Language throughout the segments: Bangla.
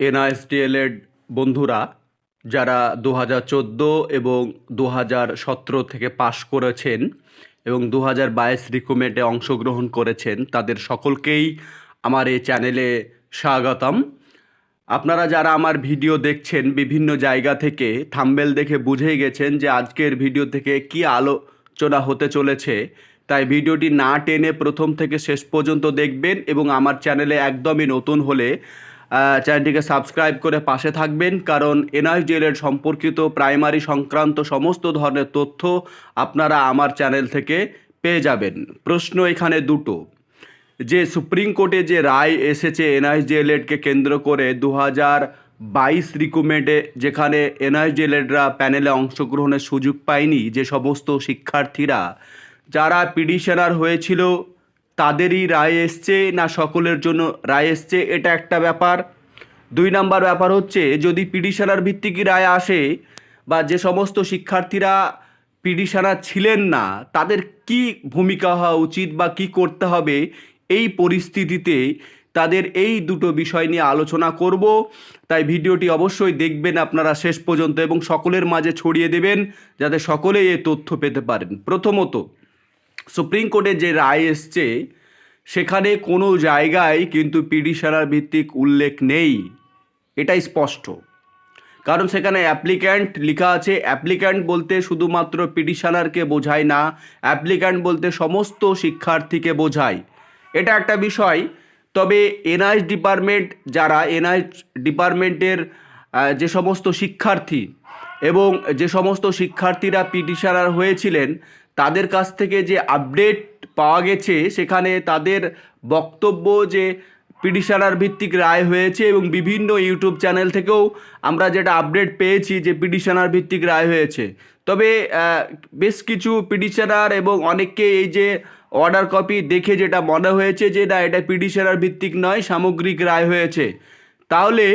এনআইএসডিএলএড বন্ধুরা যারা দু হাজার চোদ্দ এবং দু হাজার সতেরো থেকে পাশ করেছেন এবং দু হাজার বাইশ রিক্রুটমেন্টে অংশগ্রহণ করেছেন, তাদের সকলকেই আমার এই চ্যানেলে স্বাগতম। আপনারা যারা আমার ভিডিও দেখছেন বিভিন্ন জায়গা থেকে, থাম্বেল দেখে বুঝেই গেছেন যে আজকের ভিডিও থেকে কি আলোচনা হতে চলেছে। তাই ভিডিওটি না টেনে প্রথম থেকে শেষ পর্যন্ত দেখবেন এবং আমার চ্যানেলে একদমই নতুন হলে চ্যানেলটিকে সাবস্ক্রাইব করে পাশে থাকবেন, কারণ এনআইডিএল সম্পর্কিত প্রাইমারি সংক্রান্ত সমস্ত ধরনের তথ্য আপনারা আমার চ্যানেল থেকে পেয়ে যাবেন। প্রশ্ন এখানে দুটো। যে সুপ্রিম কোর্টে যে রায় এসেছে এনআইডিএলএডকে কেন্দ্র করে দু হাজার বাইশ রিক্রুটমেন্টে যেখানে এনআইডিএলএডরা প্যানেলে অংশগ্রহণের সুযোগ পায়নি যে সমস্ত শিক্ষার্থীরা, যারা পিডিশনার হয়েছিল তাদেরই রায় এসছে না সকলের জন্য রায় এসছে, এটা একটা ব্যাপার। দুই নাম্বার ব্যাপার হচ্ছে, যদি পিডিশনার ভিত্তিক রায় আসে বা যে সমস্ত শিক্ষার্থীরা পিডিশনার ছিলেন না, তাদের কি ভূমিকা হওয়া উচিত বা কি করতে হবে, এই পরিস্থিতিতে তাদের এই দুটো বিষয় নিয়ে আলোচনা করব। তাই ভিডিওটি অবশ্যই দেখবেন আপনারা শেষ পর্যন্ত এবং সকলের মাঝে ছড়িয়ে দেবেন, যাতে সকলেই এই তথ্য পেতে পারেন। প্রথমত সুপ্রিম কোর্টের যে রায় এসছে, সেখানে কোনো জায়গায় কিন্তু পিডিশনার ভিত্তিক উল্লেখ নেই। এটাই স্পষ্ট। কারণ সেখানে অ্যাপ্লিক্যান্ট লেখা আছে, অ্যাপ্লিক্যান্ট বলতে শুধুমাত্র পিটিশনারকে বোঝায় না, অ্যাপ্লিক্যান্ট বলতে সমস্ত শিক্ষার্থীকে বোঝায়। এটা একটা বিষয়। তবে এনআইএস ডিপার্টমেন্ট যারা, এনআইএস ডিপার্টমেন্টের যে সমস্ত শিক্ষার্থী এবং যে সমস্ত শিক্ষার্থীরা পিটিশনার হয়েছিলেন তাদের কাছ থেকে যে আপডেট পাওয়া গেছে, সেখানে তাদের বক্তব্য যে পিটিশনার ভিত্তিক রায় হয়েছে এবং বিভিন্ন ইউটিউব চ্যানেল থেকেও আমরা যেটা আপডেট পেয়েছি যে পিটিশনার ভিত্তিক রায় হয়েছে। তবে বেশ কিছু পিটিশনার এবং অনেককে এই যে অর্ডার কপি দেখে যেটা মনে হয়েছে যে না, এটা পিটিশনার ভিত্তিক নয়, সামগ্রিক রায় হয়েছে। তাহলে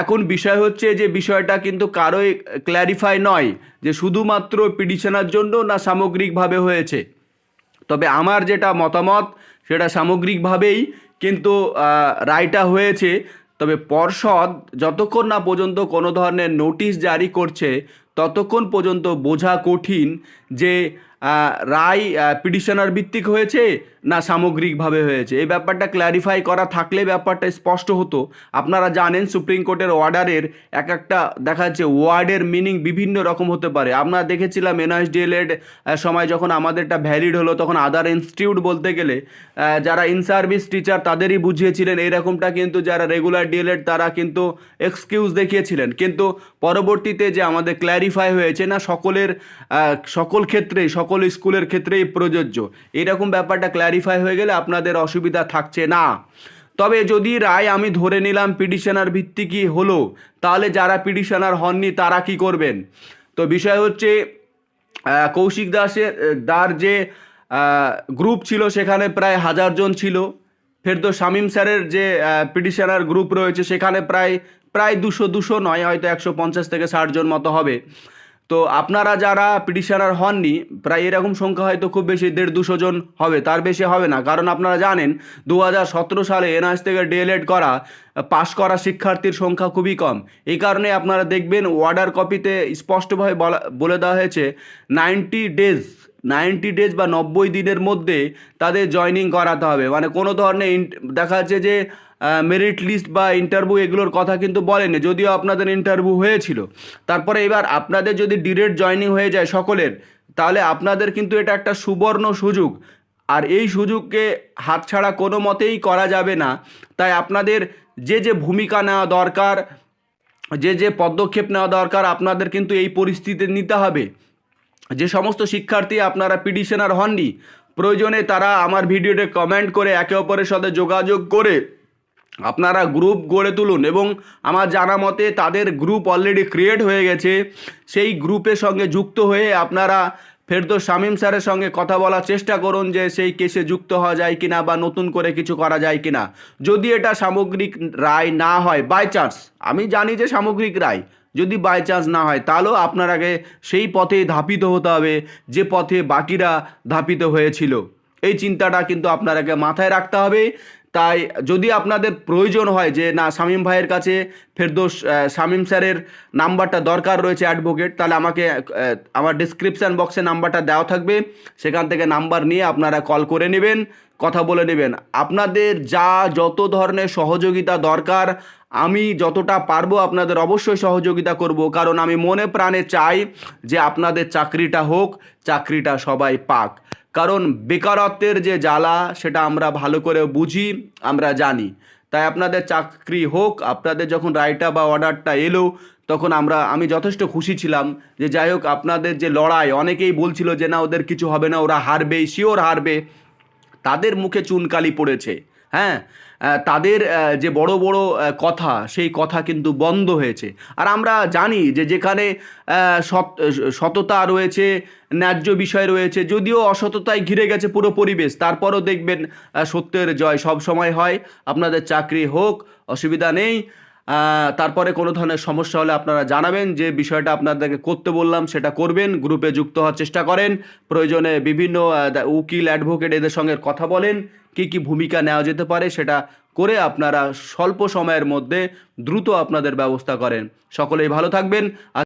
এখন বিষয় হচ্ছে যে বিষয়টা কিন্তু কারোই ক্ল্যারিফাই নয় যে শুধুমাত্র পিটিশনার জন্য না সামগ্রিকভাবে হয়েছে। তবে আমার যেটা মতামত, সেটা সামগ্রিকভাবেই কিন্তু রায়টা হয়েছে। তবে পর্ষদ যতক্ষণ না পর্যন্ত কোনো ধরনের নোটিশ জারি করছে, ততক্ষণ পর্যন্ত বোঝা কঠিন যে রায় পিটিশনার ভিত্তিক হয়েছে না সামগ্রিকভাবে হয়েছে। এই ব্যাপারটা ক্ল্যারিফাই করা থাকলে ব্যাপারটা স্পষ্ট হতো। আপনারা জানেন সুপ্রিম কোর্টের অর্ডারের এক একটা দেখা যাচ্ছে ওয়ার্ডের মিনিং বিভিন্ন রকম হতে পারে। আমরা দেখেছিলাম এনআইএসডিএলএড সময় যখন আমাদেরটা ভ্যালিড হলো, তখন আদার ইনস্টিটিউট বলতে গেলে যারা ইন সার্ভিস টিচার তাদেরই বুঝিয়েছিলেন। এইরকমটা কিন্তু যারা রেগুলার ডিএলএড তারা কিন্তু এক্সকিউজ দেখিয়েছিলেন। কিন্তু পরবর্তীতে যে আমাদের ক্ল্যারিফাই হয়েছে না, সকলের সকল ক্ষেত্রেই, সকল স্কুলের ক্ষেত্রেই প্রযোজ্য। এরকম ব্যাপারটা ক্ল্যারিফাই হয়ে গেলে আপনাদের অসুবিধা থাকছে না। তবে যদি রায় আমি ধরে নিলাম পিটিশনার ভিত্তিকই হলো, তাহলে যারা পিটিশনার হননি তারা কি করবেন? তো বিষয় হচ্ছে কৌশিক দাসের, দার যে গ্রুপ ছিল সেখানে প্রায় হাজার জন ছিল। ফের তো শামীম স্যারের যে পিটিশনার গ্রুপ রয়েছে সেখানে প্রায় প্রায় দুশো দুশো নয়, হয়তো একশো পঞ্চাশ থেকে ষাট জন মতো হবে। তো আপনারা যারা পিটিশনার হননি, প্রায় এরকম সংখ্যা হয়তো খুব বেশি, দেড় দুশো জন হবে, তার বেশি হবে না। কারণ আপনারা জানেন দু হাজার সতেরো সালে এনআইএস থেকে ডিএলএড করা, পাশ করা শিক্ষার্থীর সংখ্যা খুবই কম। এই কারণে আপনারা দেখবেন অর্ডার কপিতে স্পষ্টভাবে বলা, বলে দেওয়া হয়েছে নাইনটি ডেজ নাইনটি ডেজ বা নব্বই দিনের মধ্যে তাদের জয়নিং করাতে হবে। মানে কোনো ধরনের দেখা যাচ্ছে যে মেরিট লিস্ট বা ইন্টারভিউ এগুলোর কথা কিন্তু বলেনি, যদিও আপনাদের ইন্টারভিউ হয়েছিল। তারপরে এবার আপনাদের যদি ডিরেক্ট জয়নিং হয়ে যায় সকলের, তাহলে আপনাদের কিন্তু এটা একটা সুবর্ণ সুযোগ। আর এই সুযোগকে হাতছাড়া কোনো মতেই করা যাবে না। তাই আপনাদের যে যে ভূমিকা নেওয়া দরকার, যে যে পদক্ষেপ নেওয়া দরকার, আপনাদের কিন্তু এই পরিস্থিতি নিতে হবে। যে সমস্ত শিক্ষার্থী আপনারা পিটিশনার হননি, প্রয়োজনে তারা আমার ভিডিওতে কমেন্ট করে একে অপরের সাথে যোগাযোগ করে আপনারা গ্রুপ গড়ে তুলুন এবং আমার জানা মতে তাদের গ্রুপ অলরেডি ক্রিয়েট হয়ে গেছে। সেই গ্রুপের সঙ্গে যুক্ত হয়ে আপনারা ফেরদো শামীম স্যারের সঙ্গে কথা বলার চেষ্টা করুন যে সেই কেসে যুক্ত হওয়া যায় কিনা বা নতুন করে কিছু করা যায় কিনা। যদি এটা সামগ্রিক রায় না হয় বাই চান্স আমি জানি যে সামগ্রিক রায়, যদি বাই চান্স না হয়, তাহলেও আপনারাকে সেই পথে ধাপিত হতে হবে, যে পথে বাকিরা ধাপিত হয়েছিল। এই চিন্তাটা কিন্তু আপনারাকে মাথায় রাখতে হবে। তাই যদি আপনাদের প্রয়োজন হয় যে, না, শামীম ভাইয়ের কাছে ফেরদোস শামীম স্যারের নাম্বারটা দরকার রয়েছে অ্যাডভোকেট, তাহলে আমাকে আমার ডিসক্রিপশান বক্সে নাম্বারটা দেওয়া থাকবে। সেখান থেকে নাম্বার নিয়ে আপনারা কল করে নেবেন, কথা বলে নেবেন। আপনাদের যা, যত ধরনের সহযোগিতা দরকার, আমি যতটা পারব আপনাদের অবশ্যই সহযোগিতা করব। কারণ আমি মনে প্রাণে চাই যে, আপনাদের চাকরিটা হোক, চাকরিটা সবাই পাক। কারণ বেকারত্বের যে জ্বালা, সেটা আমরা ভালো করে বুঝি, আমরা জানি। তাই আপনাদের চাকরি হোক, আপনাদের যখন রায়টা বা অর্ডারটা এলো, তখন আমরা, আমি যথেষ্ট খুশি ছিলাম যে যাই হোক, আপনাদের যে লড়াই, অনেকেই বলছিল যে না, ওদের কিছু হবে না, ওরা হারবে শিওর হারবে। তাদের মুখে চুনকালি পড়েছে হ্যাঁ? তাদের যে বড় বড় কথা, সেই কথা কিন্তু বন্ধ হয়েছে। আর আমরা জানি যে যেখানে সত সততা রয়েছে, ন্যায্য বিষয় রয়েছে, যদিও অসততায় ঘিরে গেছে পুরো পরিবেশ, তারপরও দেখবেন সত্যের জয় সব সময় হয়। আপনাদের চাকরি হোক, অসুবিধা নেই। তারপরে কোনো ধরনের সমস্যা হলে আপনারা জানাবেন যে বিষয়টা আপনাদেরকে করতে বললাম, সেটা করবেন, গ্রুপে যুক্ত হওয়ার চেষ্টা করেন, প্রয়োজনে বিভিন্ন উকিল অ্যাডভোকেট এদের সঙ্গে কথা বলেন, কি কি ভূমিকা নেওয়া যেতে পারে সেটা করে আপনারা স্বল্প সময়ের মধ্যে দ্রুত আপনাদের ব্যবস্থা করেন। সকলেই ভালো থাকবেন